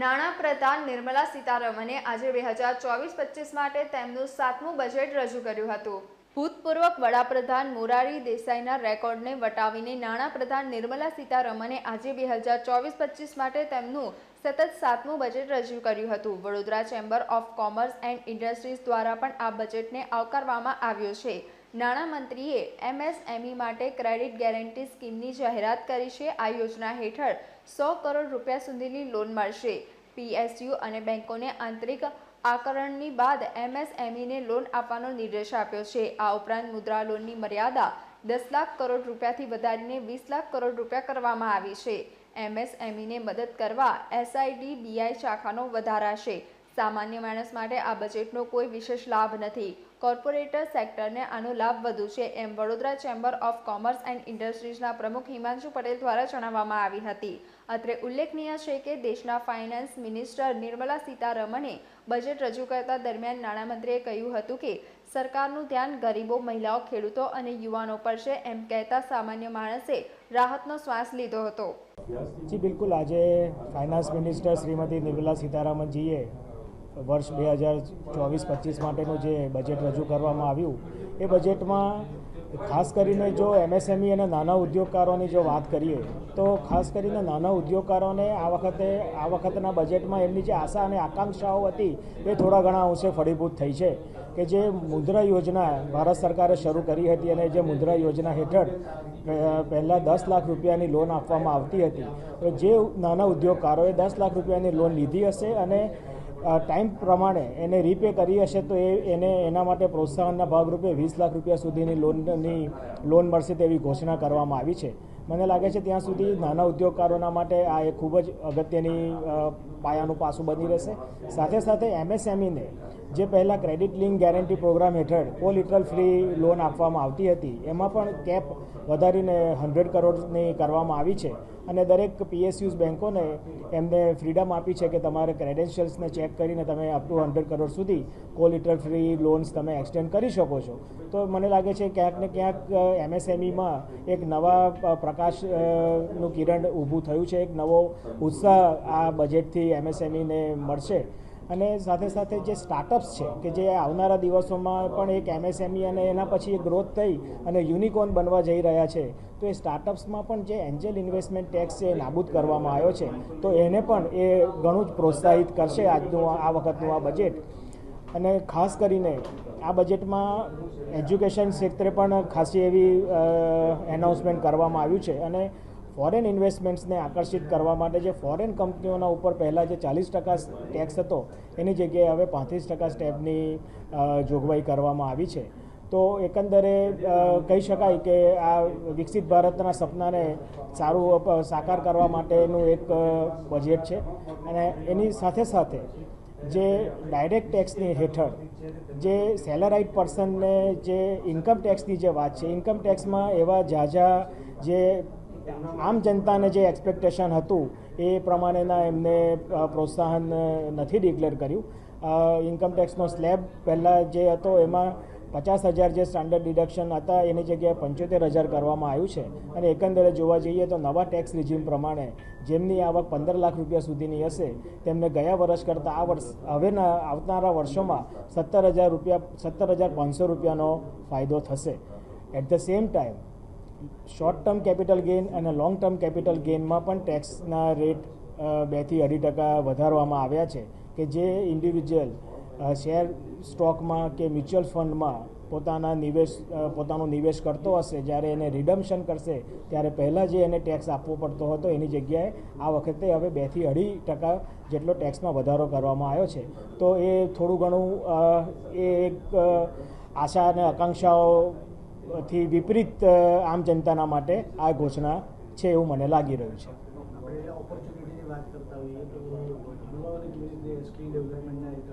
નાણાં પ્રધાન નિર્મલા સીતારમણે આજે બે હજાર ચોવીસ પચીસ માટે તેમનું સાતમું બજેટ રજૂ કર્યું હતું. ભૂતપૂર્વ વડાપ્રધાન મોરારી દેસાઈના રેકોર્ડને વટાવીને નાણાં પ્રધાન નિર્મલા સીતારમણે આજે બે હજાર ચોવીસ પચીસ માટે તેમનું સતત સાતમું બજેટ રજૂ કર્યું હતું. Vadodara chamber of commerce and industries દ્વારા પણ આ બજેટને આવકારવામાં આવ્યો છે. નાણામંત્રીએ એમએસએમઈ માટે ક્રેડિટ ગેરંટી સ્કીમની જાહેરાત કરી છે. આ યોજના હેઠળ સો કરોડ રૂપિયા સુધીની લોન મળશે. પીએસયુ અને બેંકોને આંતરિક આકરણની બાદ એમએસએમઈને લોન આપવાનો નિર્દેશ આપ્યો છે. આ ઉપરાંત મુદ્રા લોનની મર્યાદા દસ લાખ કરોડ રૂપિયાથી વધારીને વીસ લાખ કરોડ રૂપિયા કરવામાં આવી છે. એમએસએમઈને મદદ કરવા એસઆઈડી બીઆઈ શાખાનો વધારાશે સામાન્ય માણસ માટે આ બજેટનો કોઈ વિશેષ લાભ નથી. કોર્પોરેટર સેક્ટરને આનો લાભ વધુ છે એમ Vadodara chamber of commerce and ઇન્ડસ્ટ્રીઝના પ્રમુખ હિમાંશુ પટેલ દ્વારા જણાવવામાં આવી હતી. અત્રે ઉલ્લેખનીય છે કે દેશના ફાઇનાન્સ મિનિસ્ટર નિર્મલા સીતારમણે બજેટ રજૂ કરતા દરમિયાન નાણામંત્રીએ કહ્યું હતું કે, સરકારનું ધ્યાન ગરીબો, મહિલાઓ, ખેડૂતો અને યુવાનો પર છે, એમ કહેતા સામાન્ય માણસે રાહતનો શ્વાસ લીધો હતો. જી, બિલકુલ. આજે ફાઇનાન્સ મિનિસ્ટર શ્રીમતી નિર્મલા સીતારામનજીએ વર્ષ બે હજાર ચોવીસ, પચીસ માટેનું જે બજેટ રજૂ કરવામાં આવ્યું, એ બજેટમાં ખાસ કરીને જો એમએસએમઈ અને નાના ઉદ્યોગકારોની જો વાત કરીએ, તો ખાસ કરીને નાના ઉદ્યોગકારોને આ વખતે, આ વખતના બજેટમાં એમની જે આશા અને આકાંક્ષાઓ હતી, એ થોડા ઘણા અંશે ફળીભૂત થઈ છે. કે જે મુદ્રા યોજના ભારત સરકારે શરૂ કરી હતી અને જે મુદ્રા યોજના હેઠળ પહેલાં દસ લાખ રૂપિયાની લોન આપવામાં આવતી હતી. તો જે નાના ઉદ્યોગકારોએ દસ લાખ રૂપિયાની લોન લીધી હશે અને ટાઈમ પ્રમાણે એને રીપે કરી હશે તો એ એને એના માટે પ્રોત્સાહનના ભાગરૂપે વીસ લાખ રૂપિયા સુધીની લોનની લોન મળશે તેવી ઘોષણા કરવામાં આવી છે. મને લાગે છે ત્યાં સુધી નાના ઉદ્યોગકારોના માટે આ એક ખૂબ જ અગત્યની પાયાનું પાસું બની રહેશે. સાથે સાથે એમએસએમઈને જે પહેલાં ક્રેડિટ લિંક ગેરંટી પ્રોગ્રામ હેઠળ કોલિટરલ ફ્રી લોન આપવામાં આવતી હતી, એમાં પણ કેપ વધારીને હંડ્રેડ કરોડની કરવામાં આવી છે. અને દરેક પીએસયુઝ બેન્કોને એમને ફ્રીડમ આપી છે કે તમારે ક્રેડેન્શિયલ્સને ચેક કરીને તમે અપ ટુ હંડ્રેડ કરોડ સુધી કોલિટર ફ્રી લોન્સ તમે એક્સટેન્ડ કરી શકો છો. તો મને લાગે છે ક્યાંક ને ક્યાંક એમએસએમઈમાં એક નવા પ્રકાશનું કિરણ ઊભું થયું છે. એક નવો ઉત્સાહ આ બજેટથી એમએસએમઈને મળશે. અને સાથે સાથે જે સ્ટાર્ટઅપ્સ છે, કે જે આવનારા દિવસોમાં પણ એક એમએસએમઈ અને એના પછી ગ્રોથ થઈ અને યુનિકોર્ન બનવા જઈ રહ્યા છે, તો એ સ્ટાર્ટઅપ્સમાં પણ જે એન્જલ ઇન્વેસ્ટમેન્ટ ટેક્સ છે એ નાબૂદ કરવામાં આવ્યો છે, તો એને પણ એ ઘણું જ પ્રોત્સાહિત કરશે આજનું આ વખતનું આ બજેટ અને ખાસ કરીને આ બજેટમાં એજ્યુકેશન ક્ષેત્રે પણ ખાસી એવી એનાઉન્સમેન્ટ કરવામાં આવ્યું છે અને ફોરેન ઇન્વેસ્ટમેન્ટ્સને આકર્ષિત કરવા માટે જે ફોરેન કંપનીઓના ઉપર પહેલાં જે ચાલીસ ટકા ટેક્સ હતો, એની જગ્યાએ હવે પાંત્રીસ ટકા સ્ટેપની જોગવાઈ કરવામાં આવી છે. તો એકંદરે કહી શકાય કે આ વિકસિત ભારતના સપનાને સારું સાકાર કરવા માટેનું એક બજેટ છે. અને એની સાથે સાથે જે ડાયરેક્ટ ટેક્સની હેઠળ જે સેલરાઇટ પર્સનને જે ઇન્કમ ટેક્સની જે વાત છે ઇન્કમ ટેક્સમાં એવા ઝાઝા જે આમ જનતાને જે એક્સપેક્ટેશન હતું, એ પ્રમાણેના એમને પ્રોત્સાહન નથી ડિક્લેર કર્યું. ઇન્કમટેક્સનો સ્લેબ પહેલાં જે હતો, એમાં પચાસ હજાર જે સ્ટાન્ડર્ડ ડિડક્શન હતા, એની જગ્યાએ પંચોતેર હજાર કરવામાં આવ્યું છે. અને એકંદરે જોવા જઈએ તો નવા ટેક્સ રિઝ્યુમ પ્રમાણે જેમની આવક પંદર લાખ રૂપિયા સુધીની હશે, તેમને ગયા વર્ષ કરતાં આ વર્ષ, હવેના, આવનારા વર્ષોમાં સત્તર હજાર રૂપિયા, સત્તર હજાર પાંચસો રૂપિયાનો ફાયદો થશે. At the same time short term capital gain અને લોંગ ટર્મ કેપિટલ ગેઇનમાં પણ ટેક્સના રેટ બેથી અઢી ટકા વધારવામાં આવ્યા છે કે જે ઇન્ડિવિજ્યુઅલ શેર સ્ટોકમાં કે મ્યુચ્યુઅલ ફંડમાં પોતાના નિવેશ પોતાનો નિવેશ કરતો હશે, જ્યારે એને રિડમ્શન કરશે, ત્યારે પહેલાં જે એને ટેક્સ આપવો પડતો હતો એની જગ્યાએ આ વખતે હવે બેથી અઢી ટકા જેટલો ટેક્સમાં વધારો કરવામાં આવ્યો છે. તો એ થોડું ઘણું એ એક આશા અને આકાંક્ષાઓ થી વિપરીત આમ જનતાના માટે આ ઘોષણા છે એવું મને લાગી રહ્યું છે. વાત કરતા હોઈએ તો યુવાઓને કેવી રીતે સ્કિલ ડેવલપમેન્ટના એક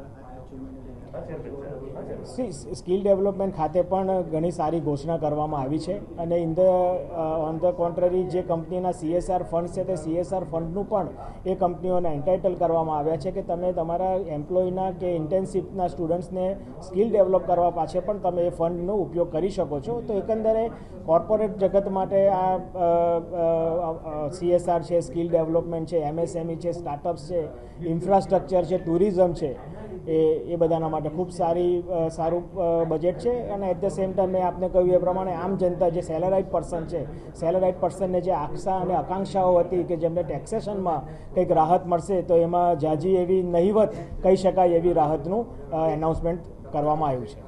સ્કિલ ડેવલપમેન્ટ ખાતે પણ ઘણી સારી ઘોષણા કરવામાં આવી છે અને in the on the contrary જે કંપનીના સીએસઆર ફંડ છે તે સીએસઆર ફંડનું પણ એ કંપનીઓને એન્ટાઇટલ કરવામાં આવ્યા છે કે તમે તમારા એમ્પ્લોયના કે ઇન્ટર્નશીપના સ્ટુડન્ટ્સને સ્કિલ ડેવલપ કરવા પાછળ પણ તમે એ ફંડનો ઉપયોગ કરી શકો છો. તો એકંદરે કોર્પોરેટ જગત માટે આ સીએસઆર છે સ્કિલ ડેવલપમેન્ટ છે એમએસ એમએસએમઈ છે સ્ટાર્ટઅપ્સ છે ઇન્ફ્રાસ્ટ્રક્ચર છે ટુરિઝમ છે, એ એ બધાના માટે ખૂબ સારી સારું બજેટ છે. અને એટ ધ સેમ ટાઈમ મેં આપને કહ્યું એ પ્રમાણે આમ જનતા જે સેલેરાઇટ પર્સન છે સેલેરાઇટ પર્સનને જે આશા અને આકાંક્ષાઓ હતી કે જેમને ટેક્સેશનમાં કંઈક રાહત મળશે, તો એમાં જાજી એવી નહીવત કહી શકાય એવી રાહતનું એનાઉન્સમેન્ટ કરવામાં આવ્યું છે.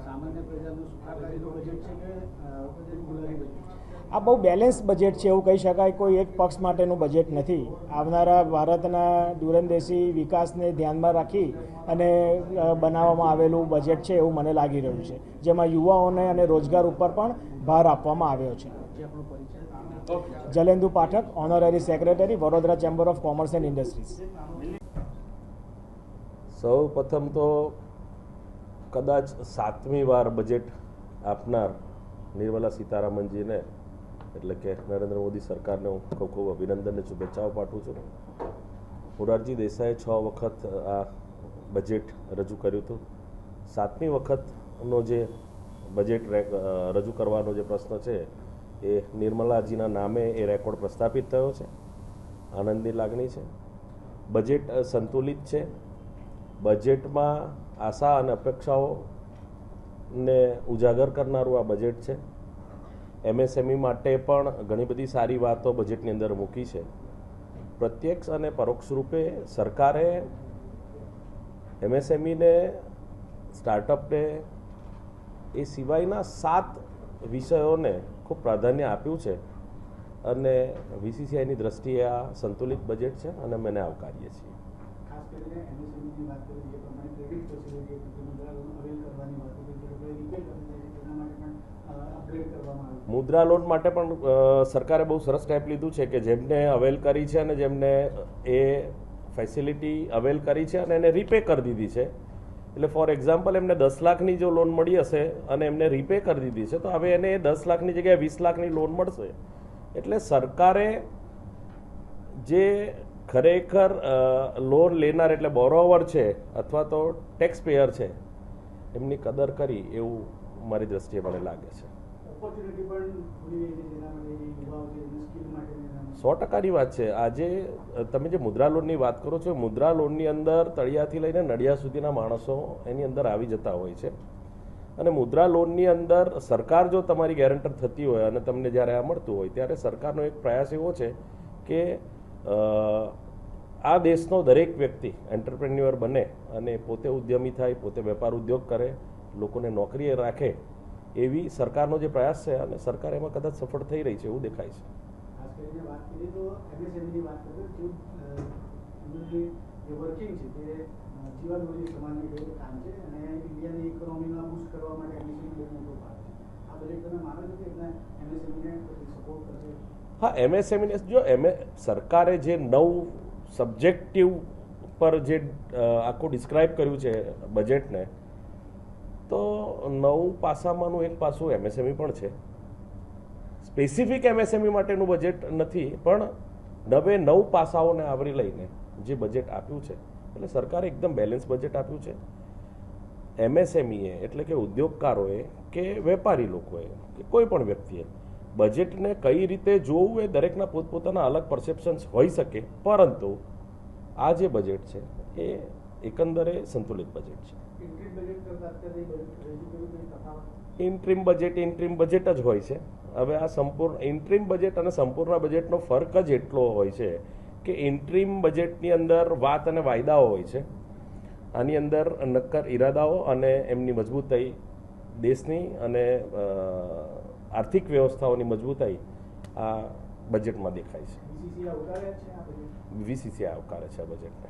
આ બહુ બેલેન્સ બજેટ છે એવું કહી શકાય, કોઈ એક પક્ષ માટેનું બજેટ નથી. આવનારા ભારતના દૂરંદેશી વિકાસને ધ્યાનમાં રાખી અને બનાવવામાં આવેલું બજેટ છે એવું મને લાગી રહ્યું છે. જેમાં યુવાઓને અને રોજગાર ઉપર પણ ભાર આપવામાં આવ્યો છે. Jalendu Pathak honorary secretary Vadodara chamber of commerce and industries સૌ પ્રથમ તો કદાચ સાતમી વાર બજેટ આપનાર નિર્મલા સીતારામનજીને એટલે કે નરેન્દ્ર મોદી સરકારને હું ખૂબ ખૂબ અભિનંદન અને શુભેચ્છાઓ પાઠવું છું. મોરારજી દેસાઈએ છ વખત આ બજેટ રજૂ કર્યું હતું. સાતમી વખતનો જે બજેટ રજૂ કરવાનો જે પ્રશ્ન છે, એ નિર્મલાજીના નામે એ રેકોર્ડ પ્રસ્થાપિત થયો છે. આનંદની લાગણી છે. બજેટ સંતુલિત છે. બજેટમાં આશા અને અપેક્ષાઓને ઉજાગર કરનારું આ બજેટ છે. એમએસએમઈ માટે પણ ઘણી બધી સારી વાતો બજેટની અંદર મૂકી છે. પ્રત્યક્ષ અને પરોક્ષ રૂપે સરકારે એમએસએમઈને, સ્ટાર્ટઅપને એ સિવાયના સાત વિષયોને ખૂબ પ્રાધાન્ય આપ્યું છે અને વીસીસીઆઈની દ્રષ્ટિએ આ સંતુલિત બજેટ છે અને અમે એને આવકારીએ છીએ. મુદ્રા લોન માટે પણ સરકારે બહુ સરસ સ્ટેપ લીધું છે કે જેમને અવેલ કરી છે અને જેમને એ ફેસિલિટી અવેલ કરી છે અને એને રીપે કરી દીધી છે. એટલે ફોર એક્ઝામ્પલ એમને દસ લાખની જો લોન મળી હશે અને એમને રીપે કરી દીધી છે, તો હવે એને દસ લાખની જગ્યાએ વીસ લાખની લોન મળશે. એટલે સરકારે જે ખરેખર લોન લેનાર એટલે બોરોવર છે અથવા તો ટેક્સ પેયર છે, એમની કદર કરી એવું મારી દ્રષ્ટિએ મને લાગે છે. સો ટકાની વાત છે. આજે તમે જે મુદ્રા લોનની વાત કરો છો મુદ્રા લોનની અંદર તળિયાથી લઈને નડિયા સુધીના માણસો એની અંદર આવી જતા હોય છે. અને મુદ્રા લોનની અંદર સરકાર જો તમારી ગેરંટર થતી હોય અને તમને જ્યારે આ મળતું હોય ત્યારે સરકારનો એક પ્રયાસ એવો છે કે આ દેશનો દરેક વ્યક્તિ એન્ટરપ્રેન્યુઅર બને અને પોતે ઉદ્યમી થાય પોતે વેપાર ઉદ્યોગ કરે લોકોને નોકરીએ રાખે એવી સરકારનો જે પ્રયાસ છે અને સરકાર એમાં કદાચ સફળ થઈ રહી છે એવું દેખાય છે. હા એમએસએમઈને જો એમએ સરકારે જે નવ સબ્જેક્ટિવ પર જે આખું ડિસ્ક્રાઇબ કર્યું છે બજેટને તો નવ પાસામાંનું એક પાસું એમએસએમઈ પણ છે. સ્પેસિફિક એમએસએમઈ માટેનું બજેટ નથી, પણ નવે નવ પાસાઓને આવરી લઈને જે બજેટ આપ્યું છે, એટલે સરકારે એકદમ બેલેન્સ બજેટ આપ્યું છે. એમએસએમઈએ એટલે કે ઉદ્યોગકારોએ કે વેપારી લોકોએ, કે કોઈ પણ વ્યક્તિએ બજેટને કઈ રીતે જોવું એ દરેકના પોતપોતાના અલગ પરસેપ્શન્સ હોઈ શકે, પરંતુ આ જે બજેટ છે, એ એકંદરે સંતુલિત બજેટ છે. ઇન્ટ્રીમ બજેટ ઇન્ટ્રીમ બજેટ જ હોય છે. હવે આ સંપૂર્ણ ઇન્ટ્રીમ બજેટ અને સંપૂર્ણ બજેટનો ફરક જ એટલો હોય છે કે ઇન્ટ્રીમ બજેટની અંદર વાત અને વાયદાઓ હોય છે. આની અંદર નક્કર ઈરાદાઓ અને એમની મજબૂતાઈ દેશની અને આર્થિક વ્યવસ્થાઓની મજબૂતાઈ આ બજેટમાં દેખાય છે. બીસીસી આવકારે છે બજેટ આવકારે છે આ બજેટને